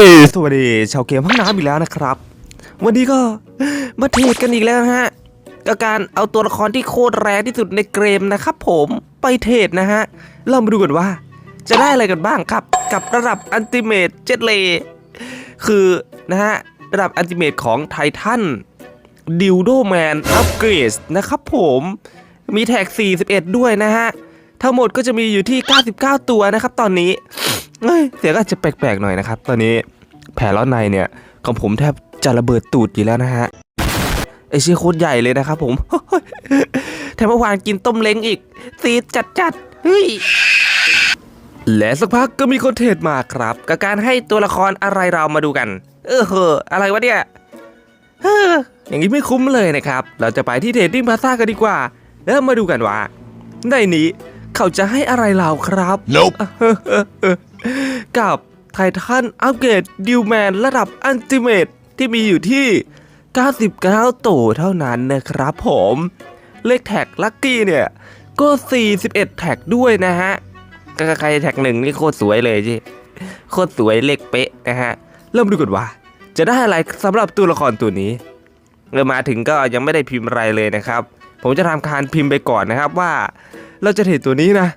สวัสดีชาวเกมห้องน้ำอีกแล้วนะครับ วันนี้ก็มาเทรดกันอีกแล้วฮะกับการเอาตัวละครที่โคตรแรงที่สุดในเกมนะครับผมไปเทรดนะฮะ เรามาดูกันว่า จะได้อะไรกันบ้างครับ กับระดับอันติเมตเจ็ดเลคือนะฮะ ระดับอันติเมตของไททันดิวโดแมนอัปเกรดนะครับผมมีแท็ก 41 ด้วยนะฮะ ทั้งหมดก็จะมีอยู่ที่ 99 ตัวนะครับตอนนี้ เอ้ยเสียงอาจจะแปลกๆหน่อยนะครับ ตอนนี้แผลล้อในเนี่ยของผมแทบจะระเบิดตูดอยู่แล้วนะฮะไอเชี่ยโคตรใหญ่เลยนะครับผมแถมเมื่อวานกินต้มเล้งอีกซีดจัดๆเฮ้ยและสักพักก็มีคนเทรดมาครับ กับการให้ตัวละครอะไรเรามาดูกัน เออเหอะอะไรวะเนี่ยเฮ้ออย่างนี้ไม่คุ้มเลยนะครับ เราจะไปที่เทรดดิ้งพาซ่ากันดีกว่า แล้วมาดูกันว่าในนี้เขาจะให้อะไรเราครับ Nope. กับไททันอัปเกรดดิวแมนระดับอันติเมตที่มีอยู่ที่ 99 ตัวเท่านั้นนะครับผม เลขแท็กลัคกี้เนี่ย ก็ 41 แท็กด้วยนะฮะใครแท็กหนึ่งนี่โคตรสวยเลยจีโคตรสวยเลขเป๊ะนะฮะ เริ่มดูกันว่า จะได้อะไรสำหรับตัวละครตัวนี้เริ่มมาถึงก็ยังไม่ได้พิมพ์อะไรเลยนะครับ ผมจะทำการพิมพ์ไปก่อนนะครับว่า เราจะเห็นตัวนี้นะ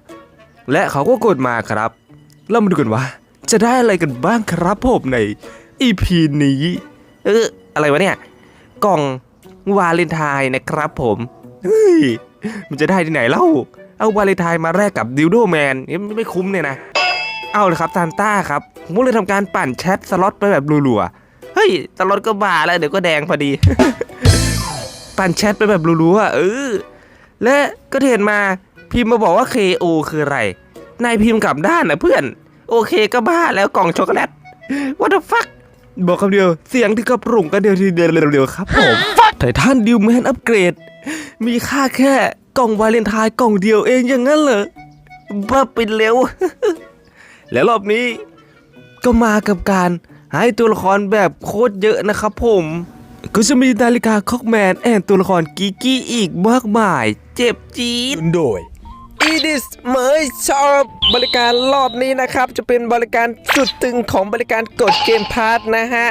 และเขาก็กดมาครับ เรามาดูกันว่า จะได้อะไรกันบ้างครับผมใน EP นี้ เอออะไรวะเนี่ย กล่องวาเลนไทน์นะครับผมเฮ้ยมันจะได้ที่ไหนเล่า เอาวาเลนไทน์มาแลกกับดิวโดแมนนี่ไม่คุ้มเนี่ยนะ เอาเลยครับซานต้าครับผมก็เลยทำการปั่นแชทสล็อตไปแบบรัวๆเฮ้ยสล็อตก็บาแล้วเดี๋ยวก็แดงพอดี ปั่นแชทไปแบบรัวๆเออและก็เห็นมาพิมพ์มาบอกว่า KO คืออะไร นายพิมพ์กลับด้านนะเพื่อน โอเคก็บ้าแล้วกล่องช็อกโกแลต What the fuck บอกคำเดียวเสียงที่กระปรุ่งกันเดียวทีเดียวเร็วๆครับผมไททันดิวแมนอัปเกรด มีค่าแค่กล่องวาเลนไทน์กล่องเดียวเองอย่างนั้นเหรอบ้าไปเร็ว แล้วรอบนี้ก็มากับการให้ตัวละครแบบโคตรเยอะนะครับผม ก็จะมีนาฬิกาคอกแมนแอนตัวละครกิกกี้อีกมากมาย เจ็บจี๊ดโดย อีดิสเหมยชอบบริการรอบนี้นะครับ จะเป็นบริการสุดตึงของบริการกดเกมพาร์ทนะฮะ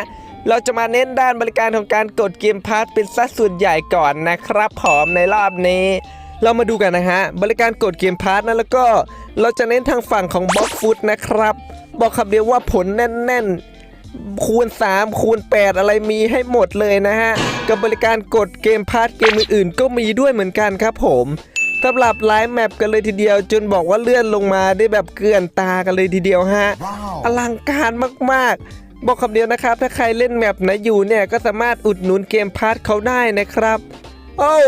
เราจะมาเน้นด้านบริการของการกดเกมพาร์ทเป็นสัดส่วนใหญ่ก่อนนะครับผอมในรอบนี้ เรามาดูกันนะฮะ บริการกดเกมพาร์ทนะแล้วก็ เราจะเน้นทางฝั่งของบล็อกฟุตนะครับ บอกคำเดียวว่าผลแน่นๆ คูณ 3 คูณ 8 อะไรมีให้หมดเลยนะฮะ กับบริการกดเกมพาร์ทเกมอื่นๆ ก็มีด้วยเหมือนกันครับผม สำหรับไลฟ์แมปกันเลยทีเดียว จนบอกว่าเลื่อนลงมาได้แบบเกลื่อนตากันเลยทีเดียวฮะ อลังการมากๆ บอกคำเดียวนะครับ ถ้าใครเล่นแมปไหนอยู่เนี่ยก็สามารถอุดหนุนเกมพาร์ทเขาได้นะครับ โอ้ว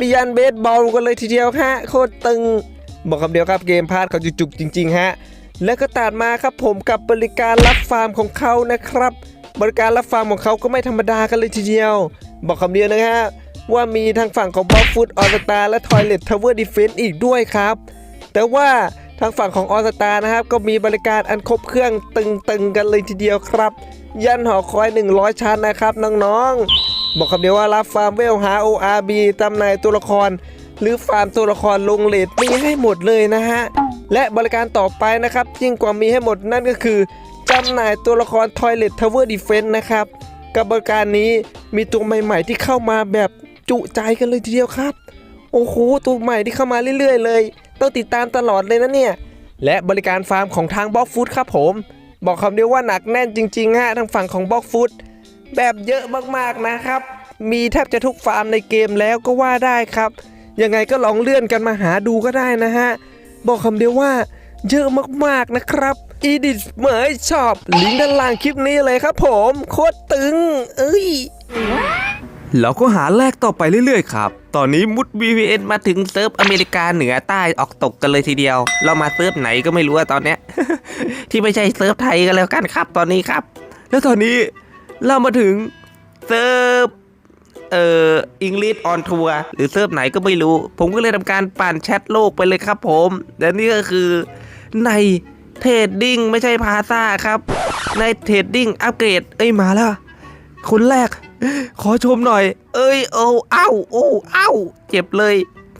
มียันเบสบอลกันเลยทีเดียวฮะโคตรตึง บอกคำเดียวครับเกมพาร์ทเขาจุกๆจริง ๆ ฮะ แล้วก็ตัดมาครับผมกับบริการรับฟาร์มของเขานะครับ บริการรับฟาร์มของเขาก็ไม่ธรรมดากันเลยทีเดียว บอกคำเดียวนะฮะ ว่ามีทางฝั่งของบอฟฟุตออสตาและทอยเล t ทาวเวอร์ดิเฟนซ์อีกด้วยครับ แต่ว่าทางฝั่งของออสตานะครับ ก็มีบริการอันครบเครื่องตึงๆกันเลยทีเดียวครับ ยันหอคอย 100 ชั้นนะครับน้องๆ บอกคำเดียวว่ารับฟาร์มเวลหา ORB ตำน่งตัวละคร หรือฟาร์มตัวละครลงเลทมีให้หมดเลยนะฮะ และบริการต่อไปนะครับยิ่งกว่ามีให้หมดนั่นก็คือจำหน่ายตัวละคร Toilet Tower Defense นะครับกับบริการนี้มีตัวใหม่ ๆ ที่เข้ามาแบบ จุใจกันเลยทีเดียวครับ โอ้โหตัวใหม่ที่เข้ามาเรื่อย ๆ เลย ต้องติดตามตลอดเลยนะเนี่ย และบริการฟาร์มของทางบล็อกฟู้ดครับผม บอกคำเดียวว่าหนักแน่นจริงๆฮะทางฝั่งของบล็อกฟู้ดแบบเยอะมากๆนะครับ มีแทบจะทุกฟาร์มในเกมแล้วก็ว่าได้ครับ ยังไงก็ลองเลื่อนกันมาหาดูก็ได้นะฮะ บอกคำเดียวว่าเยอะมากๆนะครับ อีดิทเหมยชอบลิงก์ด้านล่างคลิปนี้เลยครับผม โคตรตึง เอ้ย เราก็หาแลกต่อไปเรื่อยๆครับ ตอนนี้มุด VPN มาถึงเซิร์ฟอเมริกาเหนือใต้ออกตกกันเลยทีเดียว เรามาเซิร์ฟไหนก็ไม่รู้อะตอนเนี้ย ที่ไม่ใช่เซิร์ฟไทยกันแล้วกันครับตอนนี้ครับ แล้วตอนนี้เรามาถึงเซิร์ฟเอ่ออังกฤษออนทัวร์หรือเซิร์ฟไหนก็ไม่รู้ ผมก็เลยทำการปั่นแชทโลกไปเลยครับผมและนี่ก็คือในเทรดดิ้งไม่ใช่พาซ่าครับ ในเทรดดิ้งอัปเกรดเอ้ยมาแล้ว คนแรก ขอชมหน่อย เอ้ยโอ้เอ้าโอ้เอ้าเจ็บเลย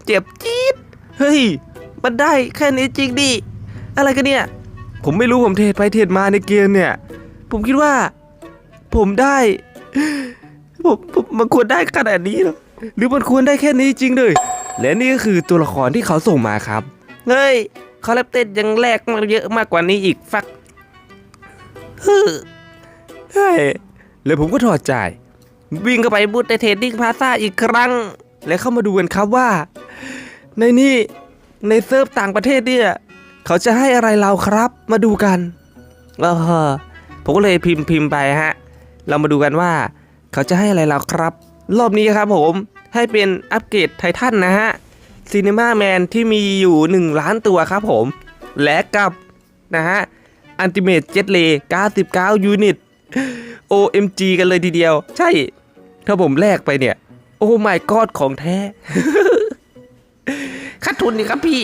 เจ็บจี๊ดเฮ้ย มันได้แค่นี้จริงดิ อะไรกันเนี่ย ผมไม่รู้ผมเทรดไปเทรดมาในเกมเนี่ย ผมคิดว่า ผมได้ผมผมมันควรได้ขนาดนี้เหรอหรือมันควรได้แค่นี้จริงเลยและนี่ก็คือตัวละครที่เขาส่งมาครับ เฮ้ยคอลเลปเต็ดยังแลกมาเยอะมากกว่านี้อีกฟักฮึใช่ แล้วผมก็ถอดใจ วิ่งเข้าไปบูธในเทรดดิ้งพาซาอีกครั้ง และเข้ามาดูกันครับว่า ในนี่ในเซิร์ฟต่างประเทศเนี่ยเขาจะให้อะไรเราครับมาดูกันเออผมก็เลยพิมพ์พิมพ์ไปฮะ เรามาดูกันว่า เขาจะให้อะไรเราครับ รอบนี้ครับผมให้เป็นอัปเกรดไททันนะฮะซีนีมาแมนที่มีอยู่ 1 ล้านตัวครับผม และกับ นะฮะอันติเมตเจ็ตเล99 ยูนิต OMG กันเลยทีเดียว ใช่ ถ้าผมแลกไปเนี่ย โอ้ my god ของแท้ ขาดทุนนี่ครับพี่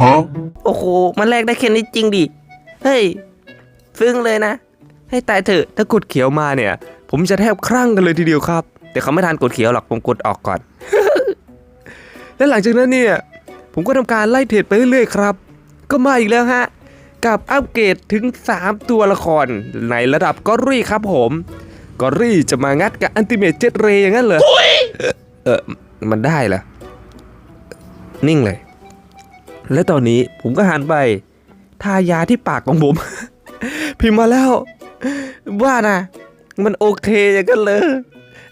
Huh? โอ้โห มันแลกได้แค่นี้จริงดิ เฮ้ย ซึ้งเลยนะ ให้ตายเถอะ ถ้ากดเขียวมาเนี่ย ผมจะแทบครั่งกันเลยทีเดียวครับ แต่เขาไม่ทันกดเขียวหรอก ผมกดออกก่อน และหลังจากนั้นเนี่ย ผมก็ทำการไล่เทรดไปเรื่อยๆครับ ก็มาอีกแล้วฮะ กับอัปเกรดถึง 3 ตัวละคร ในระดับกอรี่ครับผม กอรี่จะมางัดกับอันติเมตเจ็ตเรย์อย่างนั้นเหรอเออมันได้เหรอนิ่งเลย และตอนนี้ผมก็หันไป ทายาที่ปากของผม พิมพ์มาแล้วว่านะ มันโอเคอย่างกันเลย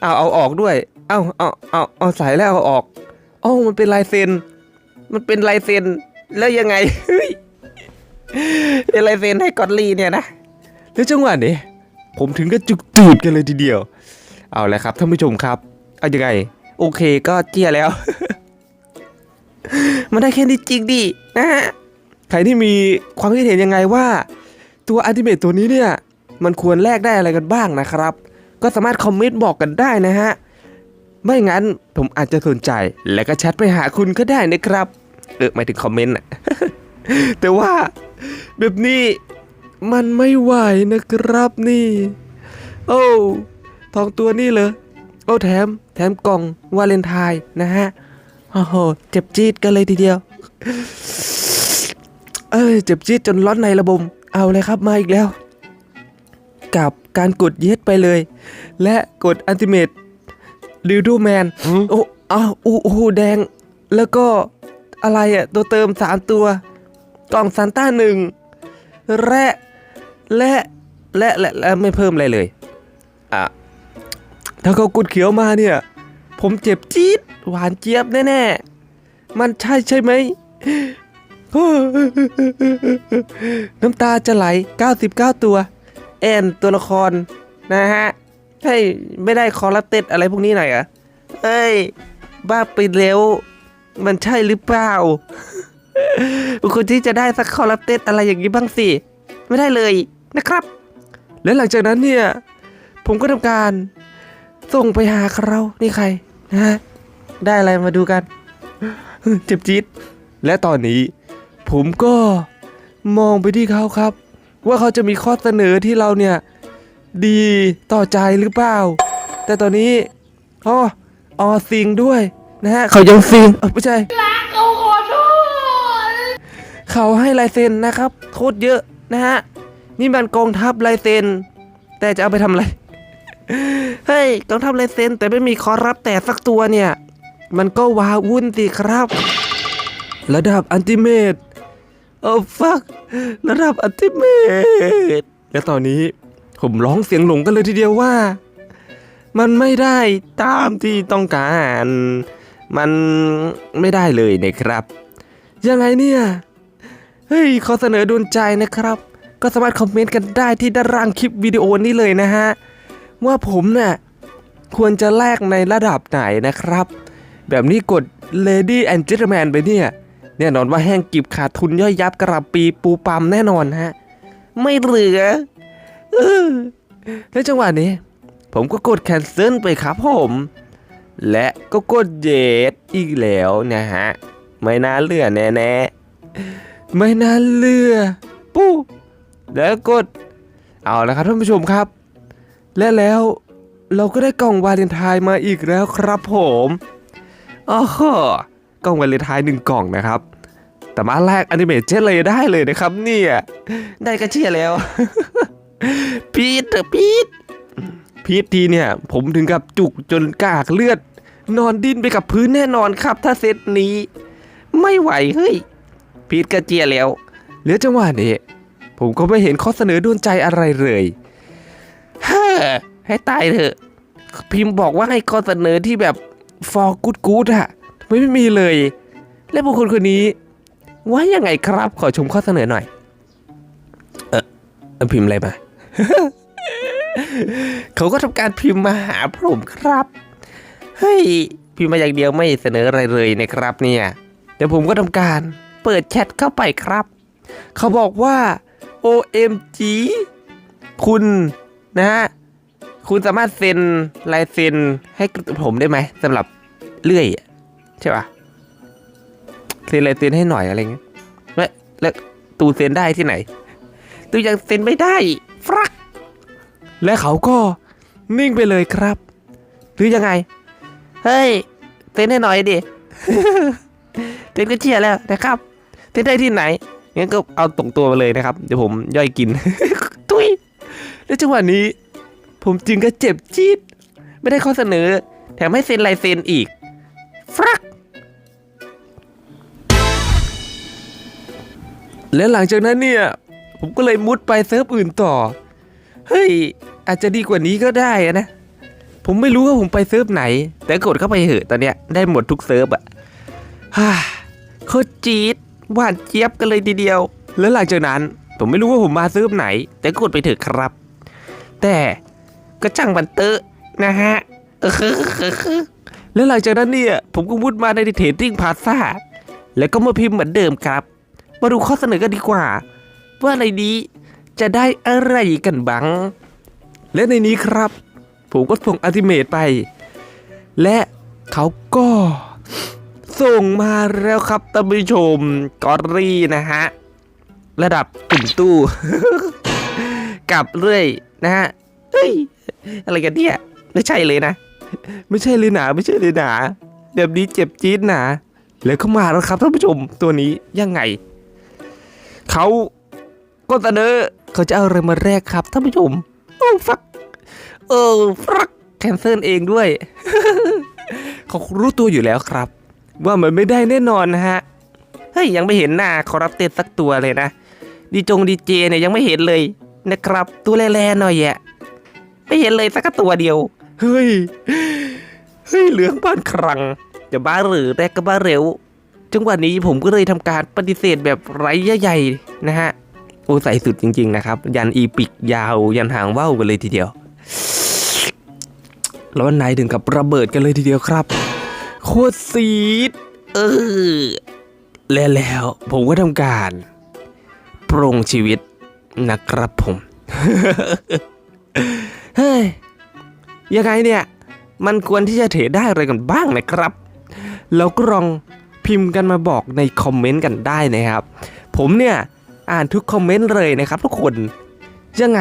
เอาเอาออกด้วย เอาเอาเอาเอาใส่แล้วเอาออกอ๋อมันเป็นลายเซ็น มันเป็นลายเซ็นแล้วยังไงเฮ้ย เป็นลายเซ็นให้กอดลีเนี่ยนะแล้วจังหวะนี้ผมถึงก็จุกตูดกันเลยทีเดียว เอาละครับท่านผู้ชมครับ เอาอยังไง โอเคก็เจียแล้ว มันได้แค่นี้จริงดินะฮะใครที่มีความคิดเห็นยังไงว่า ตัวอัลติเมตตัวนี้เนี่ยมันควรแลกได้อะไรกันบ้างนะครับ ก็สามารถคอมเมนต์บอกกันได้นะฮะ ไม่งั้นผมอาจจะสนใจแล้วก็แชทไปหาคุณก็ได้นะครับ เออหมายถึงคอมเมนต์อะ แต่ว่าแบบนี้มันไม่ไหวนะครับนี่ โอ้ทองตัวนี่เลยโอ้แถม แถมกล่องวาเลนไทน์นะฮะโอ้โหเจ็บจี๊ดกันเลยทีเดียว เอ้ยเจ็บจี๊ดจนร้อนในระบม เอาเลยครับมาอีกแล้ว กับการกดเย็ดไปเลย และกดอันติเมตดิวดูแมนโอ้อ้าวอู้หูแดง แล้วก็อะไรอะตัวเติม 3 ตัว กล่องซานต้าหนึ่งและและและและและไม่เพิ่มอะไรเลย อะ ถ้าเขากุดเขียวมาเนี่ย ผมเจ็บจี๊ดหวานเจี๊ยบแน่ๆ มันใช่ใช่ไหม น้ำตาจะไหล 99 ตัว แอนตัวละคร นะฮะ ให้ยไม่ได้คอรัเต็ดอะไรพวกนี้หน่อยเหรอเอ้ย บ้าไปเร็วมันใช่หรือเปล่า คนที่จะได้สักคอรัปเต็ดอะไรอย่างนี้บ้างสิ ไม่ได้เลยนะครับ และหลังจากนั้นเนี่ย ผมก็ทำการ ส่งไปหาเขานี่ใครนะฮะได้อะไรมาดูกัน เจ็บจี๊ดและตอนนี้ ผมก็มองไปที่เขาครับ ว่าเขาจะมีข้อเสนอที่เราเนี่ย ดีต่อใจหรือเปล่า แต่ตอนนี้อ๋อออซิงด้วยนะฮะเขายังซิงเออไม่ใช่ เขาให้ลายเซ็นนะครับโคตรเยอะนะฮะนี่มันกองทัพลายเซ็นแต่จะเอาไปทำอะไรเฮ้ยกองทัพลายเซ็นแต่ไม่มีคอรับแต่สักตัวเนี่ย มันก็ว้าวุ่นสิครับ ระดับอันติเมตโอ้ฟักระดับอันติเมตและตอนนี้ผมร้องเสียงหลงกันเลยทีเดียวว่า มันไม่ได้ตามที่ต้องการ มันไม่ได้เลยนะครับ ยังไงเนี่ย เฮ้ยขอเสนอดวลใจนะครับ ก็สามารถคอมเมนต์กันได้ที่ด้านล่างคลิปวิดีโอนี้เลยนะฮะ ว่าผมน่ะควรจะแลกในระดับไหนนะครับ แบบนี้กด Lady and Gentleman ไปเนี่ยแน่นอนว่าแห้งกิบขาดทุนย่อยยับกระปีปูปามแน่นอนฮะ ไม่เหลือออและจังหวะนี้ ผมก็กด cancel ไปครับผม และก็กดเยดอีกแล้วนะฮะ ไม่น่าเลือแน่ๆ ไม่น่าเลือปู้แล้วกด เอาละครับท่านผู้ชมครับ และแล้วเราก็ได้กล่องวาเลนไทน์มาอีกแล้วครับผมอ๋อกล่องวาเลนไทน์หนึ่งกล่องนะครับ แต่มาแรกอนิเมตเจนเลยได้เลยนะครับ เนี่ย ได้ก็เชียแล้ว พีทเถอะพีทพีททีเนี่ย ผมถึงกับจุกจนกากเลือด นอนดิ้นไปกับพื้นแน่นอนครับ ถ้าเซตนี้ ไม่ไหวเฮ้ย พีทกระเจียแล้ว เหลือจังหวะนี้ ผมก็ไม่เห็นข้อเสนอดวนใจอะไรเลยเฮ้อให้ตายเถอะ พิมพ์บอกว่าให้ข้อเสนอที่แบบ for good good อะทำไมไม่มีเลย และบุคคลคนนี้ ว่ายังไงครับขอชมข้อเสนอหน่อย เออเออพิมพ์อะไรมาเขาก็ทำการพิมพ์มาหาผมครับ เฮ้ย พิมพ์มาอย่างเดียวไม่เสนออะไรเลยนะครับเนี่ย เดี๋ยวผมก็ทำการ เปิดแชทเข้าไปครับ เขาบอกว่า OMG คุณนะฮะ คุณสามารถเซ็นลายเซ็นให้ผมได้ไหมสำหรับเลื่อยใช่ปะเซ็นลายเซ็นให้หน่อยอะไรเงี้ยแล้วแล้วตูเซ็นได้ที่ไหน ตูยังเซ็นไม่ได้ฟรัก และเขาก็นิ่งไปเลยครับ หรือยังไง เฮ้ย เซ็นให้หน่อยดิเซ็นก็เชียร์แล้วนะครับ เซ็นได้ที่ไหนงั้นก็เอาตรงตัวมาเลยนะครับ เดี๋ยวผมย่อยกิน ทุยแล้วจังหวะนี้ ผมจึงก็เจ็บจี๊ดไม่ได้ข้อเสนอ แถมให้เซ็นลายเซ็นอีกฟรักและหลังจากนั้นเนี่ย ผมก็เลยมุดไปเซิร์ฟอื่นต่อ เฮ้ย อาจจะดีกว่านี้ก็ได้อะนะ ผมไม่รู้ว่าผมไปเซิร์ฟไหน แต่กดเข้าไปเหอะตอนเนี้ยได้หมดทุกเซิร์ฟอะฮ่าโคตรจี๊ด หวานเจี๊ยบกันเลยทีเดียว แล้วหลังจากนั้นผมไม่รู้ว่าผมมาซิร์ฟไหน แต่กดไปเถอะครับ แต่ก็ช่างมันเตอะนะฮะแล้วหลังจากนั้นเนี่ย ผมก็มุดมาในเทรดดิ้งพาซ่าแล้วก็มาพิมพ์เหมือนเดิมครับ มาดูข้อเสนอกันดีกว่า ว่าในนี้จะได้อะไรกันบ้างและในนี้ครับ ผมก็ส่งอัลติเมตไป และเขาก็ ส่งมาแล้วครับท่านผู้ชมกอรี่นะฮะ ระดับตุ่มตู้ กับเรื่อยนะฮะเฮ้ยอะไรกันเนี่ย ไม่ใช่เลยนะ ไม่ใช่เลยหนาไม่ใช่เลยหนาแบบนี้เจ็บจี๊ดหนาแล้วเข้ามาแล้วครับท่านผู้ชมตัวนี้ยังไงเขาก็เสนอเขาจะเอาอะไรมาแลกครับท่านผู้ชมโอ้ฟักเออฟักแคนเซิลเองด้วย เขารู้ตัวอยู่แล้วครับ ว่ามันไม่ได้แน่นอนนะฮะ เฮ้ย ยังไม่เห็นหน้าคอรับเต้นสักตัวเลยนะ ดีจงดีเจเนี่ยยังไม่เห็นเลยนะครับ ตัวแร่ๆหน่อยแยะไม่เห็นเลยสักตัวเดียว เฮ้ย เฮ้ย เหลืองบ้านครัง จะบ้าหรือแรกก็บ้าเร็ว จังหวะนี้ผมก็เลยทำการปฏิเสธแบบไร้ใหญ่นะฮะ โอ้ใส่สุดจริง ๆ นะครับ ยันอีปิกยาว ยันหางว่าวกันเลยทีเดียวแล้วนายถึงกับระเบิดกันเลยทีเดียวครับ โคตรซีด เออ และแล้วผมก็ทำการปรงชีวิตนะครับผม เฮ้ย ยังไงเนี่ย มันควรที่จะเทรดได้อะไรกันบ้างนะครับเราก็ลองพิมพ์กันมาบอกในคอมเมนต์กันได้นะครับ ผมเนี่ยอ่านทุกคอมเมนต์เลยนะครับทุกคน ยังไง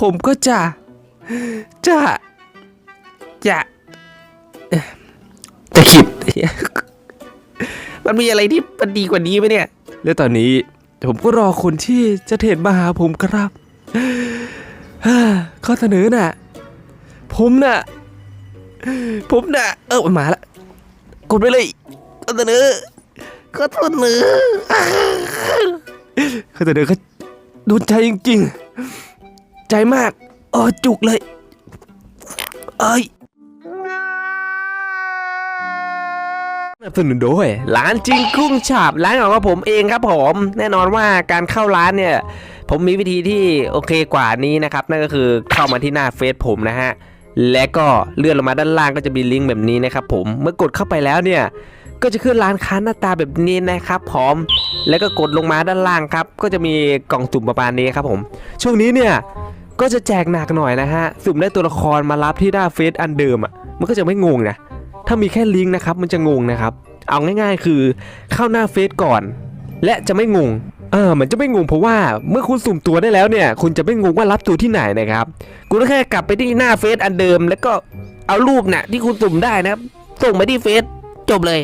ผมก็จะ จะ จะเอ่อ จะคิดมันมีอะไรที่มันดีกว่านี้ไหมเนี่ย แล้วตอนนี้ผมก็รอคนที่จะเทรดมาหาผมครับฮ่าข้อเสนอน่ะ ผมน่ะ ผมน่ะ เออมาละกดไปเลยข้อเสนอข้อเสนอข้อเสนอก็โดนใจจริงๆ ใจมากเออจุกเลย เอ้ย นับสนุนโดยร้านจริงกุ้งฉาบร้านของผมเองครับผม แน่นอนว่าการเข้าร้านเนี่ย ผมมีวิธีที่โอเคกว่านี้นะครับ นั่นก็คือเข้ามาที่หน้าเฟซผมนะฮะ และก็เลื่อนลงมาด้านล่างก็จะมีลิงก์แบบนี้นะครับผมเมื่อกดเข้าไปแล้วเนี่ย ก็จะขึ้นร้านค้าหน้าตาแบบนี้นะครับผมแล้วก็กดลงมาด้านล่างครับ ก็จะมีกล่องสุ่มประมาณนี้ครับผม ช่วงนี้เนี่ยก็จะแจกหนักหน่อยนะฮะสุ่มได้ตัวละครมารับที่หน้าเฟซอันเดิมอะมันก็จะไม่งงนะ ถ้ามีแค่ลิงก์นะครับมันจะงงนะครับ เอาง่ายๆ คือเข้าหน้าเฟซก่อน และจะไม่งงเออมันจะไม่งงเพราะว่าเมื่อคุณสุ่มตัวได้แล้วเนี่ย คุณจะไม่งงว่ารับตัวที่ไหนนะครับ คุณก็แค่กลับไปที่หน้าเฟซอันเดิม แล้วก็เอารูปเนี่ยที่คุณสุ่มได้นะครับส่งไปที่เฟซจบเลย